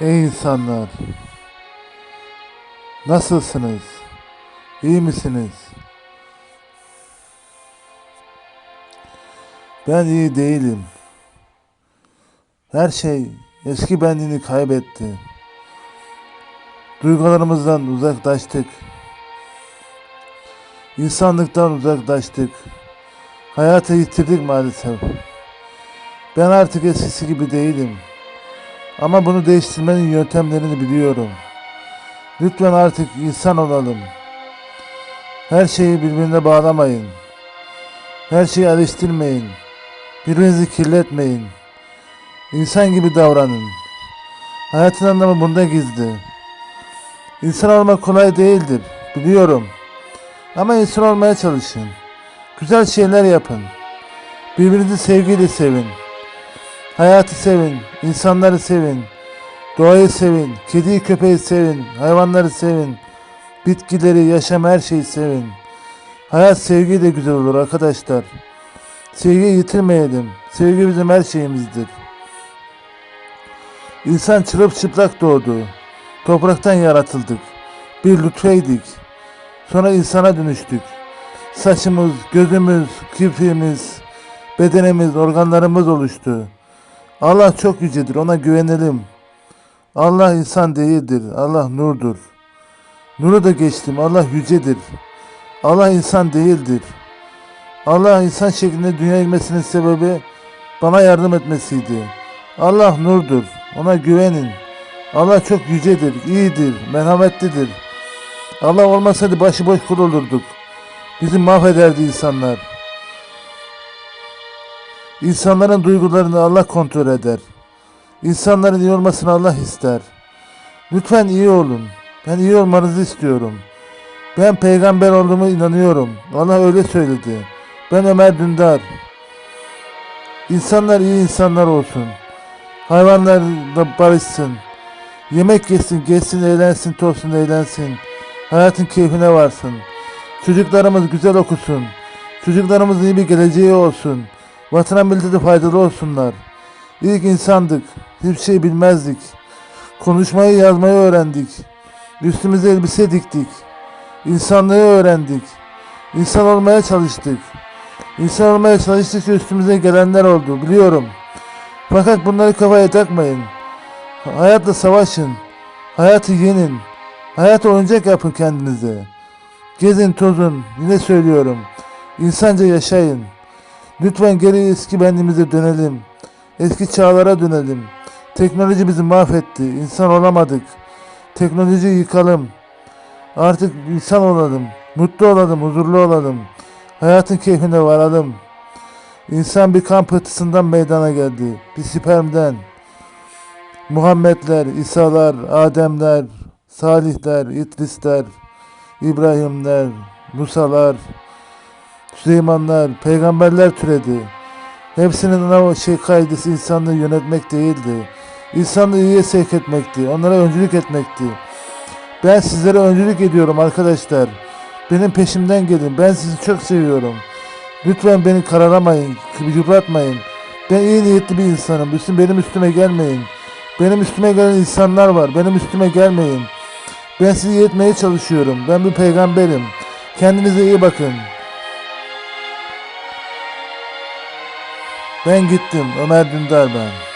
Ey insanlar! Nasılsınız? İyi misiniz? Ben iyi değilim. Her şey eski benliğini kaybetti. Duygularımızdan uzaklaştık. İnsanlıktan uzaklaştık. Hayatı yitirdik maalesef. Ben artık eskisi gibi değilim. Ama bunu değiştirmenin yöntemlerini biliyorum. Lütfen artık insan olalım. Her şeyi birbirine bağlamayın. Her şeyi eleştirmeyin. Birbirinizi kirletmeyin. İnsan gibi davranın. Hayatın anlamı bunda gizli. İnsan olmak kolay değildir. Biliyorum. Ama insan olmaya çalışın. Güzel şeyler yapın. Birbirinizi sevgiyle sevin. Hayatı sevin, insanları sevin, doğayı sevin, kediyi köpeği sevin, hayvanları sevin, bitkileri, yaşam her şeyi sevin. Hayat sevgiyle güzel olur arkadaşlar. Sevgiyi yitirmeyelim. Sevgi bizim her şeyimizdir. İnsan çırıp çıplak doğdu. Topraktan yaratıldık. Bir lütfeydik. Sonra insana dönüştük. Saçımız, gözümüz, kirpiğimiz, bedenimiz, organlarımız oluştu. Allah çok yücedir, ona güvenelim. Allah insan değildir, Allah nurdur. Nuru da geçtim, Allah yücedir. Allah insan değildir. Allah insan şeklinde dünya ilmesinin sebebi bana yardım etmesiydi. Allah nurdur, ona güvenin. Allah çok yücedir, iyidir, merhametlidir. Allah olmasaydı başıboş kul olurduk. Bizi mahvederdi insanlar. İnsanların duygularını Allah kontrol eder. İnsanların iyi olmasını Allah ister. Lütfen iyi olun. Ben iyi olmanızı istiyorum. Ben peygamber olduğumu inanıyorum. Allah öyle söyledi. Ben Ömer Dündar. İnsanlar iyi insanlar olsun. Hayvanlar da barışsın. Yemek yesin, geçsin, eğlensin, tozsun, eğlensin. Hayatın keyfine varsın. Çocuklarımız güzel okusun. Çocuklarımızın iyi bir geleceği olsun. Vatana millete faydalı olsunlar. İlk insandık. Hiçbir şey bilmezdik. Konuşmayı yazmayı öğrendik. Üstümüze elbise diktik. İnsanlığı öğrendik. İnsan olmaya çalıştık. İnsan olmaya çalıştıkça üstümüze gelenler oldu biliyorum. Fakat bunları kafaya takmayın. Hayatla savaşın. Hayatı yenin. Hayatı oyuncak yapın kendinize. Gezin tozun. Yine söylüyorum. İnsanca yaşayın. Lütfen geri eski benliğimize dönelim. Eski çağlara dönelim. Teknoloji bizi mahvetti. İnsan olamadık. Teknolojiyi yıkalım. Artık insan olalım. Mutlu olalım, huzurlu olalım. Hayatın keyfine varalım. İnsan bir kan pıhtısından meydana geldi. Bir spermden. Muhammedler, İsa'lar, Ademler, Salihler, İdrisler, İbrahimler, Musalar, Süleymanlar, peygamberler türedi. Hepsinin ana şey kaydesi insanlığı yönetmek değildi. İnsanlığı iyiye sevk etmekti. Onlara öncülük etmekti. Ben sizlere öncülük ediyorum arkadaşlar. Benim peşimden gelin. Ben sizi çok seviyorum. Lütfen beni kararamayın, yıpratmayın. Ben iyi niyetli bir insanım. Bütün benim üstüme gelmeyin. Benim üstüme gelen insanlar var. Benim üstüme gelmeyin. Ben sizi yetmeye çalışıyorum. Ben bir peygamberim. Kendinize iyi bakın. Ben gittim. Ömer Dündar ben.